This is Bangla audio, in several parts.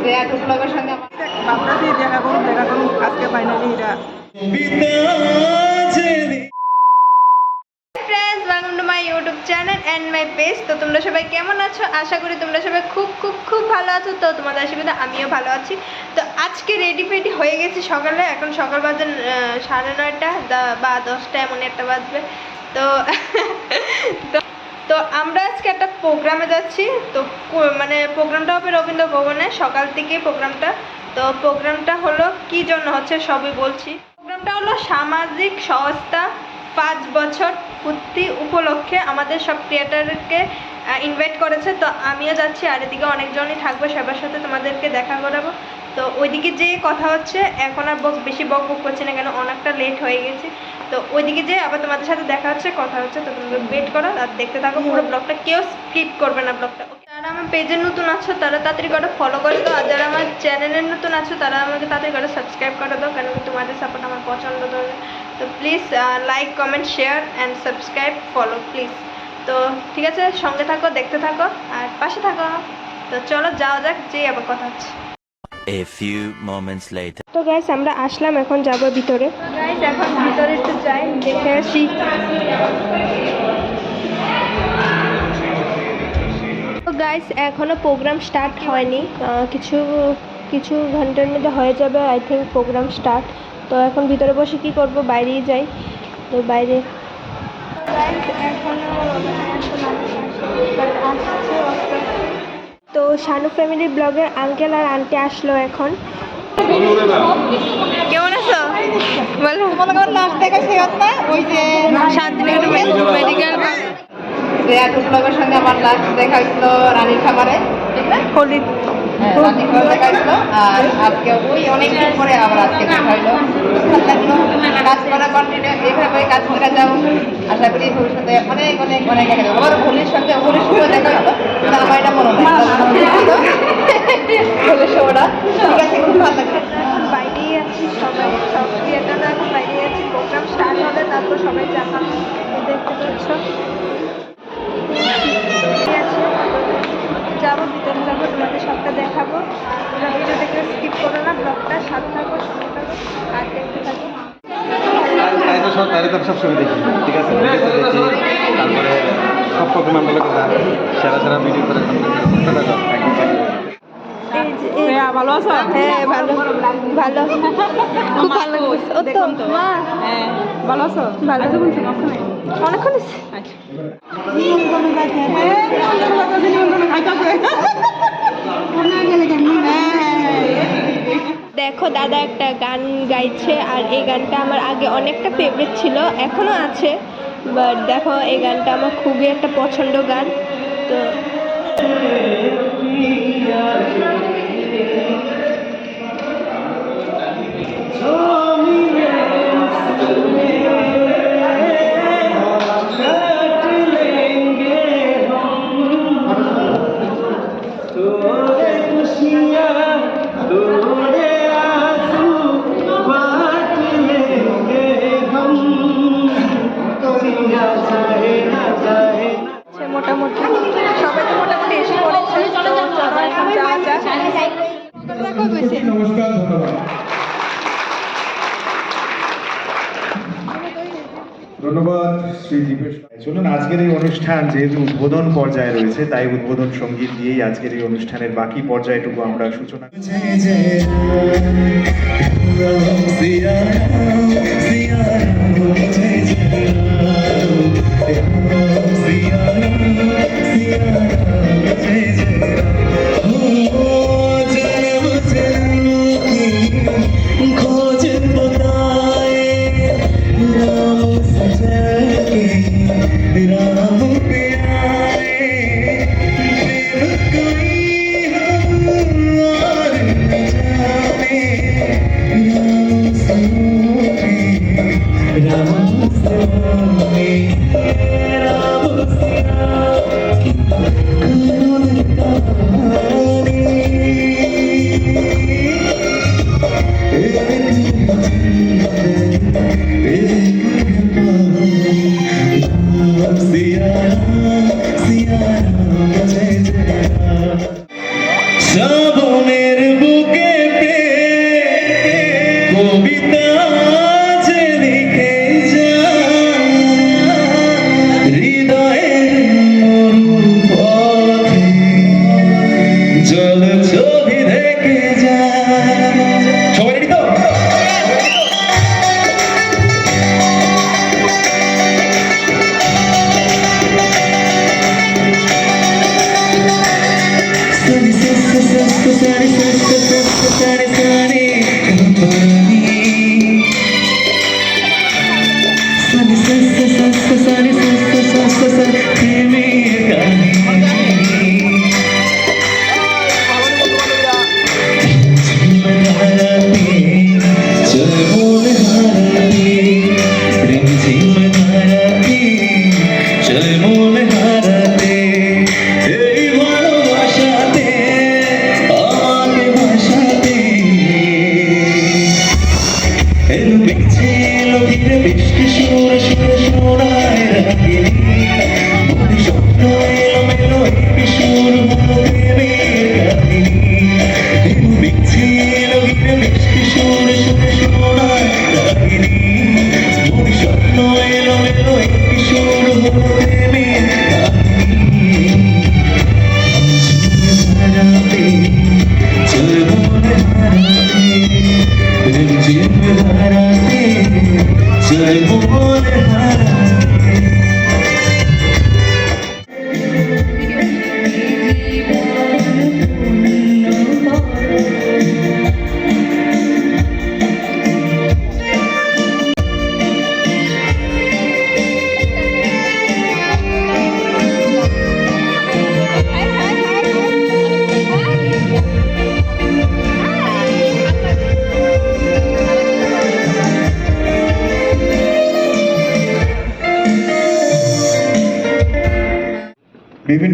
শ্রেয়া টুকলকের সঙ্গে আমার ভাবনাছি দেখা করুন দেখা করুন আজকে ফাইনালি এটা। Friends welcome to my YouTube channel and my page তো তোমরা সবাই কেমন আছো? আশা করি তোমরা সবাই খুব খুব খুব ভালো আছো। তো তোমাদের আশীর্বাদে আমিও ভালো আছি। তো আজকে রেডি ফেডি হয়ে গেছি সকালে। এখন সকাল বাজে সাড়ে নয়টা বা দশটা এমন একটা বাজবে। তো তো- তো আমরা আজকে একটা প্রোগ্রামে যাচ্ছি। তো মানে প্রোগ্রামটা হবে রবীন্দ্র ভবনে সকাল থেকে প্রোগ্রামটা তো প্রোগ্রামটা হলো কি জন্য হচ্ছে সবই বলছি। প্রোগ্রামটা হলো সামাজিক সংস্থা পাঁচ বছর পূর্তি উপলক্ষে আমাদের সব ক্রিয়েটারকে ইনভাইট করেছে। তো আমিও যাচ্ছি, আর এদিকে অনেকজনই থাকব, সবার সাথে তোমাদেরকে দেখা করাবো। তো ওইদিকে যে কথা হচ্ছে, এখন আর বক, বেশি বক বক করছি না কেন, অনেকটা লেট হয়ে গেছি। তো ওইদিকে যে আবার তোমাদের সাথে দেখা হচ্ছে, কথা হচ্ছে, তো তোমরা ওয়েট করো আর দেখতে থাকো পুরো ব্লগটা কেউ স্কিপ করবে না ব্লগটা যারা আমার পেজে নতুন আছো, তারা তাড়াতাড়ি করে ফলো করে দাও, আর যারা আমার চ্যানেলের নতুন আছো, তারা আমাকে তাড়াতাড়ি করে সাবস্ক্রাইব করে দাও কারণ তোমাদের সাপোর্ট আমার পছন্দ ধরে তো please like comment share and subscribe follow please তো ঠিক আছে, সঙ্গে থাকো, দেখতে থাকো, আর পাশে থাকো। তো চলো, যাওয়া যাক যেই আবার কথা হচ্ছে। A few moments later. তো গাইস আমরা আসলাম এখন যাব ভিতরে। গাইস এখন ভিতরে একটু যাই দেখে আসি। তো গাইস এখনও প্রোগ্রাম স্টার্ট হয়নি। আহ, কিছু কিছু ঘণ্টার মধ্যে হয়ে যাবে আই থিঙ্ক প্রোগ্রাম স্টার্ট তো এখন ভিতরে বসে কি করব? বাইরেই যাই। তো বাইরে। তো শানু ফ্যামিলি ব্লগের আঙ্কেল আর আন্টি আসলো এখন। কেমন আছো? বলো মনে করেন লাস্ট দেখা শেখাত না ওই যে শান্তিনিকেতন মেডিকেল টুকলকের সঙ্গে আমার লাস্ট দেখা হয়েছিল রানীর খামারে ঠিক হোলি। হ্যাঁ, রানীর খামারে দেখা হয়েছিল। আর আজকে ওই অনেক দিন পরে আবার আজকে দেখা হইল। খুব ভালো লাগল। কাজ করা কন্টিনিউ এইভাবে কাজ করে যাও। আশা করি ভবিষ্যতে অনেক অনেক অনেক দেখা যাবে। আবার হোলির সঙ্গে হোলির সময় দেখা হলো কিন্তু আমার এটা মনে হয় সময়টা ঠিক আছে, খুব ভালো লাগল বাইরেই আছি, সবাই সব ক্রিয়েটাররা এখন বাইরেই আছি, প্রোগ্রাম স্টার্ট হবে, তারপর সবাই যাবা দেখতে পাচ্ছ। যাব ভিতরে যাব, তোমাদের সবটা দেখাবো। তোমরা ভিডিও দেখে স্কিপ করো না ব্লগটা সাথে থাকো আর দেখতে থাকো। তাই সব সবসময় দেখি। ঠিক আছে তারপরে সব প্রোগ্রামগুলো সেরা ভিডিও করে একদম শ্রেয়া ভালো আছো? হ্যাঁ ভালো ভালো। খুব ভালো ও তো মা। হ্যাঁ। ভালো আছো? ভালো। আচ্ছা বলছি কখনো অনেকক্ষণ আচ্ছা। দেখো দাদা একটা গান গাইছে আর এই গানটা আমার আগে অনেকটা ফেভারিট ছিল এখনও আছে। বাট দেখো এই গানটা আমার খুবই একটা পছন্দ গান তো বেশি ধন্যবাদ। ধন্যবাদ, শ্রী দীপেশ চলুন, আজকের এই অনুষ্ঠান যেহেতু উদ্বোধন পর্যায়ে রয়েছে, তাই উদ্বোধন সংগীত দিয়েই আজকের এই অনুষ্ঠানের বাকি পর্যায়টুকু আমরা সূচনা Bidê.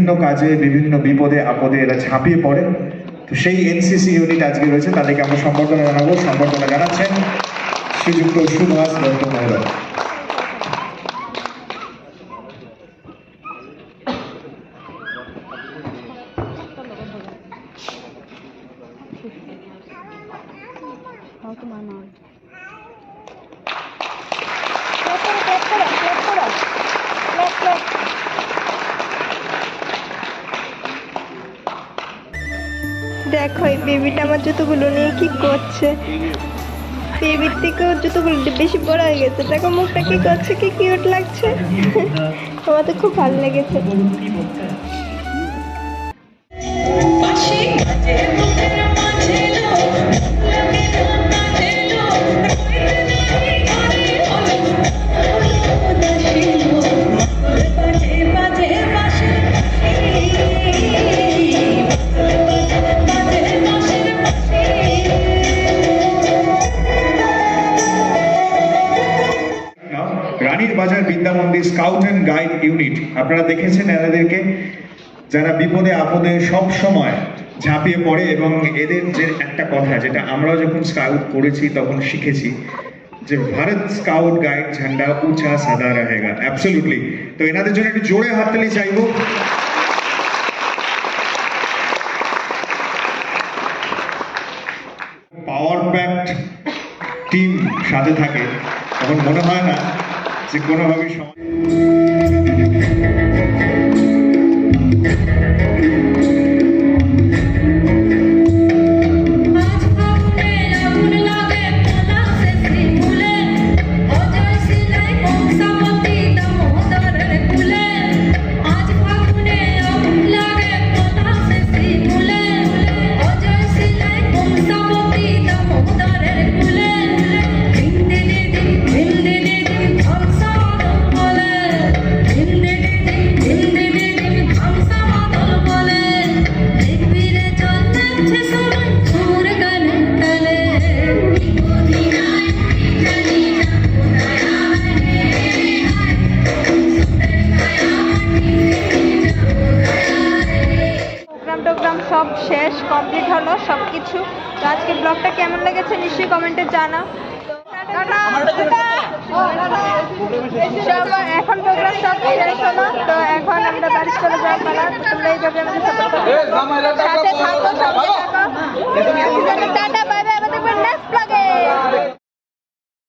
বিভিন্ন কাজে, বিভিন্ন বিপদে, আপদে এরা ঝাঁপিয়ে পড়ে। তো সেই এনসিসি ইউনিট আজকে রয়েছে, তাদেরকে আমরা সম্বর্ধনা জানাব। সম্বর্ধনা জানাচ্ছেন শ্রীযুক্ত সুভাষ দত্ত মহোদয়। দেখো এই বেবিটা আমার জুতোগুলো নিয়ে কি করছে? বেবির থেকেও জুতোগুলো বেশি বড় হয়ে গেছে, দেখো মুখটা কি করছে, কি কিউট লাগছে। আমার তো খুব ভালো লেগেছে। স্কাউট অ্যান্ড গাইড ইউনিট আপনারা দেখেছেন এনাদেরকে, যারা বিপদে, আপদে সব সময় ঝাঁপিয়ে পড়ে এবং এদের যে একটা কথা, যেটা আমরাও যখন স্কাউট করেছি, তখন শিখেছি যে ভারত স্কাউট গাইড ঝান্ডা উঁচা, সাদা রহেগা। অ্যাবসলিউটলি তো এনাদের জন্য একটু জোরে হাততালি চাইব। পাওয়ার প্যাকড টিম সাথে থাকে, তখন মনে হয় না Se quando vai me chamar. ব্লগটা কেমন লেগেছে নিশ্চয়ই কমেন্টে জানা এখন প্রোগ্রাম সব শেষ হলো তো এখন আমরা বাড়ি চলে যাওয়ার পালা। আমাদের